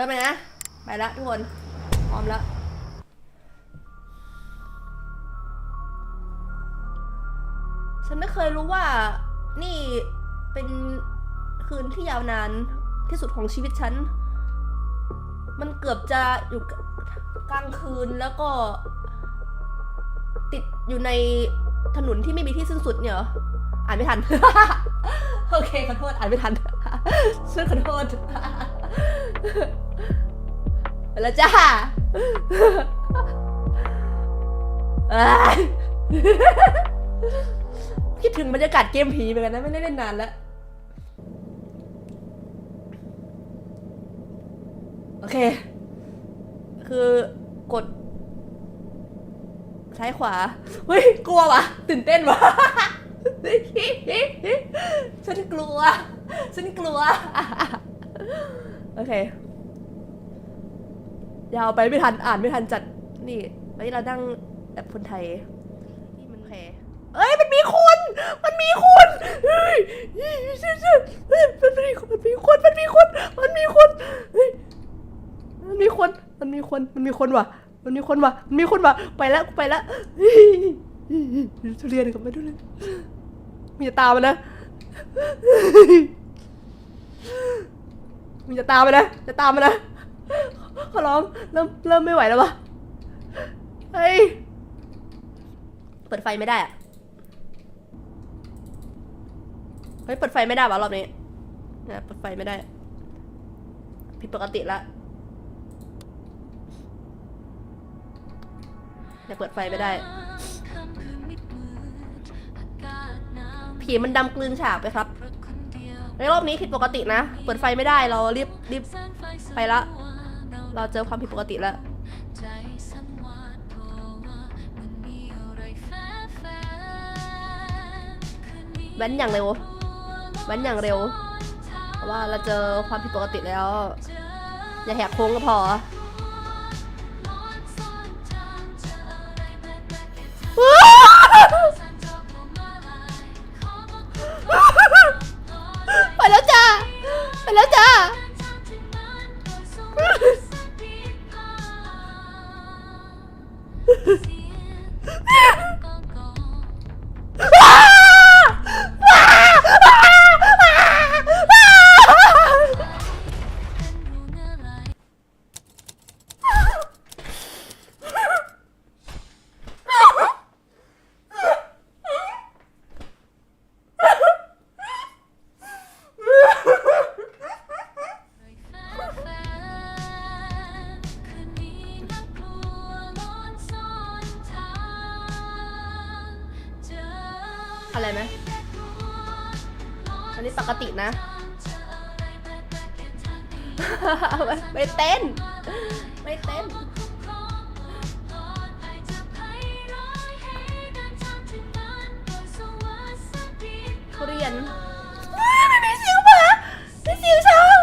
ริ่มเลยนะ ไปละทุกคน พร้อมแล้วฉันไม่เคยรู้ว่านี่เป็นคืนที่ยาวนานที่สุดของชีวิตฉัน มันเกือบจะอยู่กลางคืนแล้วก็ ติดอยู่ในถนนที่ไม่มีที่สิ้นสุดเนี่ยเหรออ่านไม่ทัน โอเคขอโทษอ่านไม่ทันฉันขอโทษ แล้วจ้าคิดถึงบรรยากาศเกมผีเหมือนกันนะ ไม่ได้เล่นนานแล้วโอเค คือกด ซ้ายขวา เฮ้ย กลัววะตื่นเต้นวะฉันกลัว ฉันกลัว โอเค ยาวไปไม่ทันอ่านไม่ทันจัดนี่วันนี้เรานั่งแบบคนไทยที่มันโอเคเอ้ยมันมีคน มันมีคนเฮ้ยเฮ้ยเฮ้ยเฮ้ยมันมีคนมันมีคนมันมีคนมันมีคนเฮ้ยมันมีคนมันมีคนมันมีคนว่ะ มันมีคนว่ะมันมีคนว่ะไปแล้วกูไปแล้วเฮ้ยทุเรียนกับไม่ทุเรียนมีจะตามมันนะมีจะตามมันนะ จะตามมันนะ ขอร้องเริ่มเริ่มไม่ไหวแล้ววะเฮ้ย เปิดไฟไม่ได้อะเฮ้ย เปิดไฟไม่ได้วะรอบนี้เนี่ยเปิดไฟไม่ได้ ผิดปกติละเนี่เปิดไฟไม่ได้ ผีมันดำกลืนฉากไปครับ ในรอบนี้ผิดปกตินะ เปิดไฟไม่ได้เรารีบรีบไปละ เราเจอความผิดปกติแล้วแว้นอย่างเร็วแว้นอย่างเร็ว เพราะว่าเราเจอความผิดปกติแล้ว อย่าแหกโค้งก็พอ อะไรไหมอันนี้ปกตินะไม่ไม่เต้น ไม่เต้นทุเรียนไม่มีเสียงหมาไม่เสียงช้าง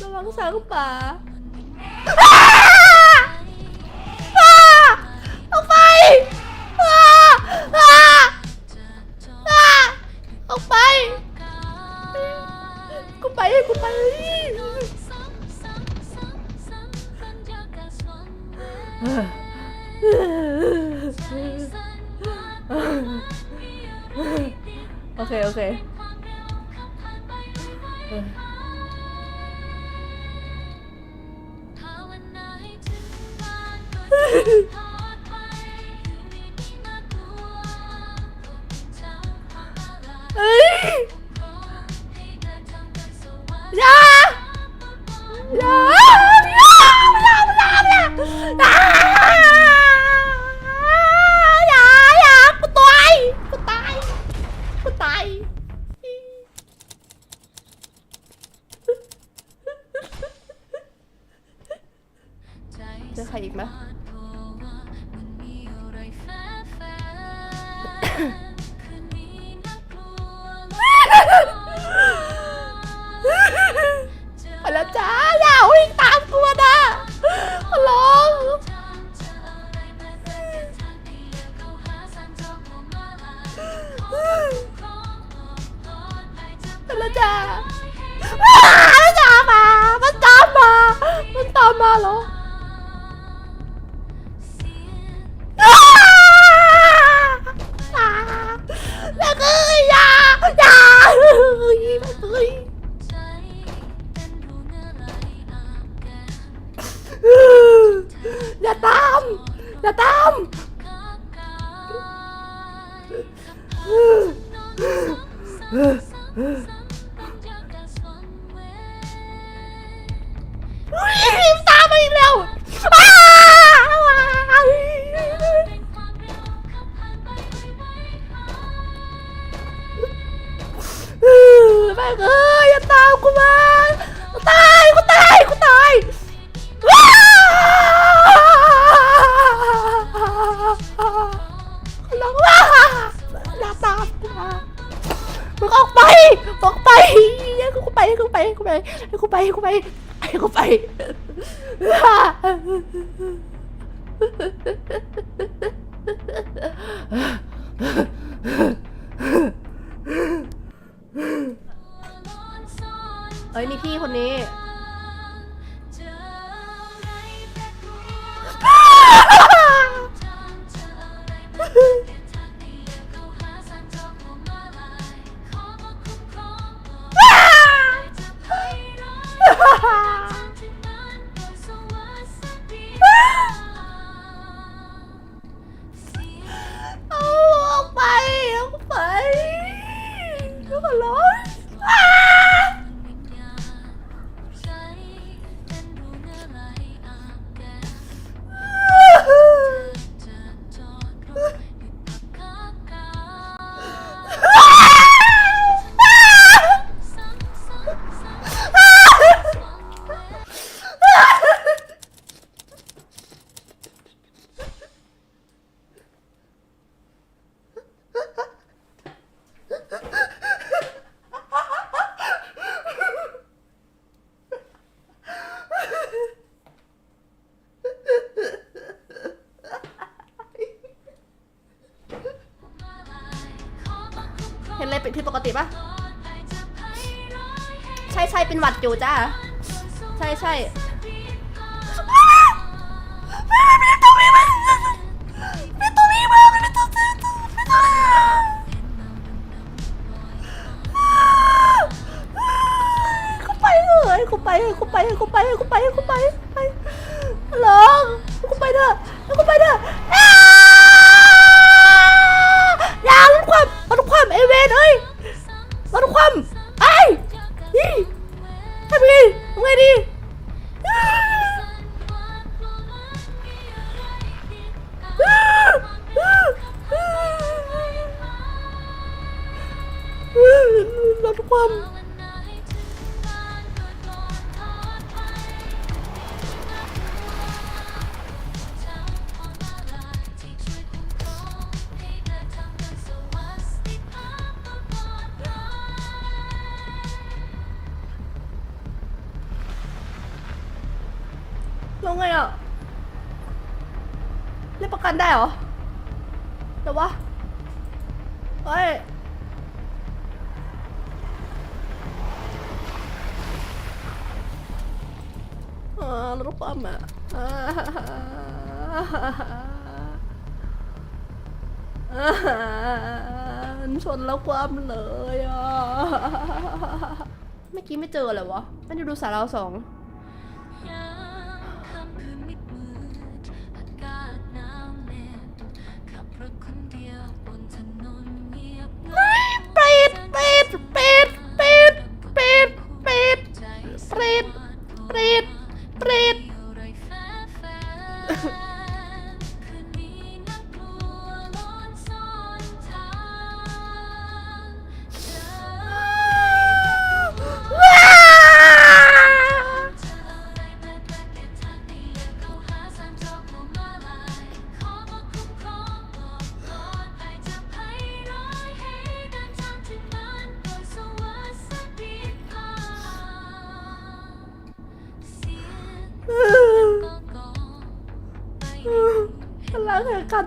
ระวังช้างป่าอ้าอ้า Ha ha ha. มันตามมา มันตามมา มันตามมาเหรอแล้วก็ยา ยายเยาตาม อย่าตาม ไปให้กูไปให้กูไป เอ้ยมีพี่คนนี้ ปกติปะใช่ใช่เป็นหวัดอยู่จ้า ใช่ใช่ ลงไงอะเล่นประกันได้เหรอเดี๋ยววะเฮ้ยอ่ารถปั๊มอะอ่าอ่าชนแล้วความเลยอะ เมื่อกี้ไม่เจอเลยวะมันอยู่ดูสารเราสอง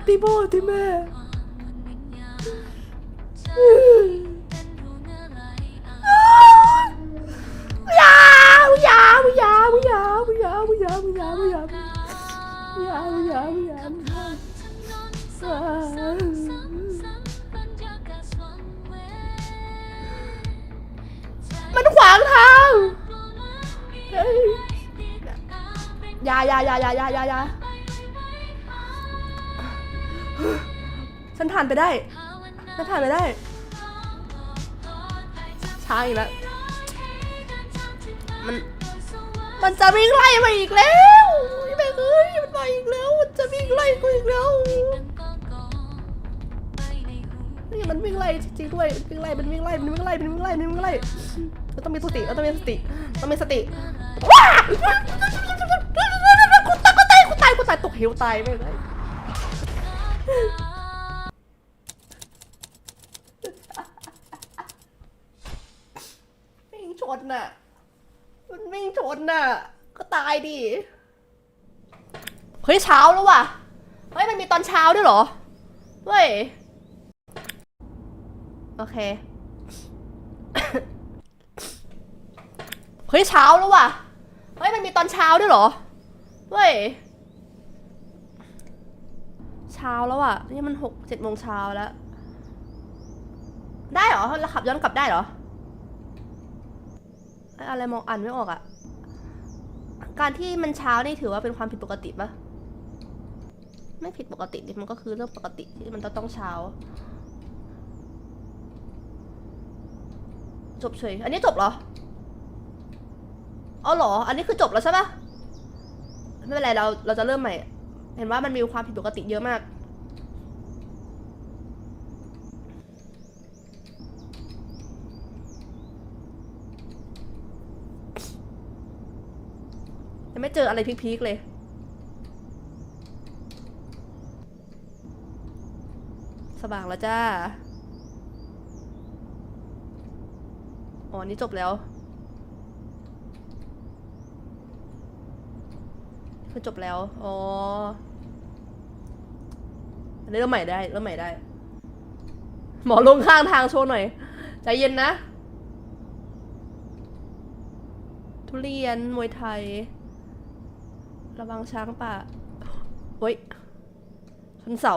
啲波系啲咩？ ฉันผ่านไปได้ ฉันผ่านไปได้ ช้าอีกแล้ว มัน มันจะวิ่งไล่มาอีกแล้วแม่งเอ้ยมันมาอีกแล้ว มันจะวิ่งไล่กูอีกแล้ว นี่มันวิ่งไล่จริงๆด้วยมันวิ่งไล่ มันวิ่งไล่ มันวิ่งไล่ มันวิ่งไล่ มันวิ่งไล่เราต้องมีสติเราต้องมีสติต้องมีสติว้ากูตายกูตายกูตายกูตายตกเหวตายไปเลยไม่งช น่ะ มันวิ่งชนน่ะ ก็ตายดิ เฮ้ยเช้าแล้วว่ะ เฮ้ยมันมีตอนเช้าด้วยเหรอ เฮ้ย โอเค เฮ้ยเช้าแล้วว่ะ เฮ้ยมันมีตอนเช้าด้วยเหรอ เฮ้ย เช้าแล้วอะนี่มันหกเจ็ดโมงเช้าแล้ว ได้เหรอเราขับย้อนกลับได้เหรอ อะไรมองอ่านไม่ออกอะการที่มันเช้านี่ถือว่าเป็นความผิดปกติปะไม่ผิดปกติดิมันก็คือเรื่องปกติที่มันต้องต้องเช้า จบเฉย อันนี้จบเหรออ๋อเหรอ อันนี้คือจบแล้วใช่ปะไม่เป็นไรเราเราจะเริ่มใหม่ เห็นว่ามันมีความผิดปกติเยอะมาก ไม่เจออะไรพีคๆเลย สว่างแล้วจ้า อ๋อ นี่จบแล้วคือจบแล้ว อ๋ออันนี้เริ่มใหม่ได้ เริ่มใหม่ได้ หมอลงข้างทางโชว์หน่อย ใจเย็นนะ ทุเรียน มวยไทย ระวังช้างป่าเฮ้ยชนเสา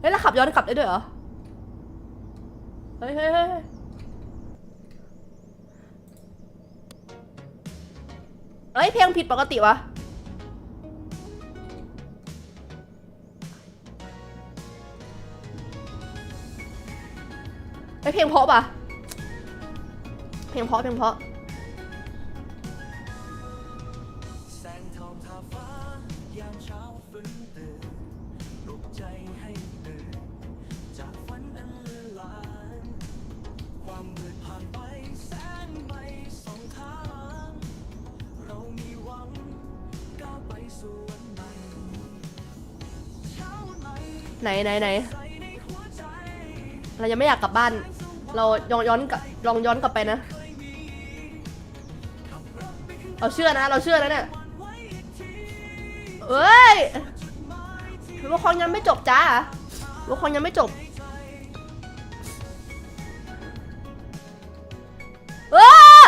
เฮ้ยแล้วขับย้อนกลับได้ด้วยเหรอเฮ้ยเฮ้ยเฮ้ยเฮ้ยเฮ้ย เพลงผิดปกติวะเฮ้ยเพลงเพราะปะเพลงเพราะเพลงเพราะ ฟ้ายามเช้าฟื้นตื่นปลุกใจให้ตื่น จากฝันอันเลือนลางความมืดผ่านไปแสงไม่ส่องทาง เรามีหวังก้าวไปสู่วันใหม่เช้าวันไหนไหนไหนใส่ในหัวใจ เรายังไม่อยากกลับบ้าน เราย้อนย้อนกลับลองย้อนกลับไปนะ เราเชื่อนะ เราเชื่อนะเนี่ย เอ้ยละครยังไม่จบจ้าละครยังไม่จบเออ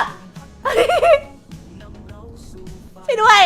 ช่วยด้วย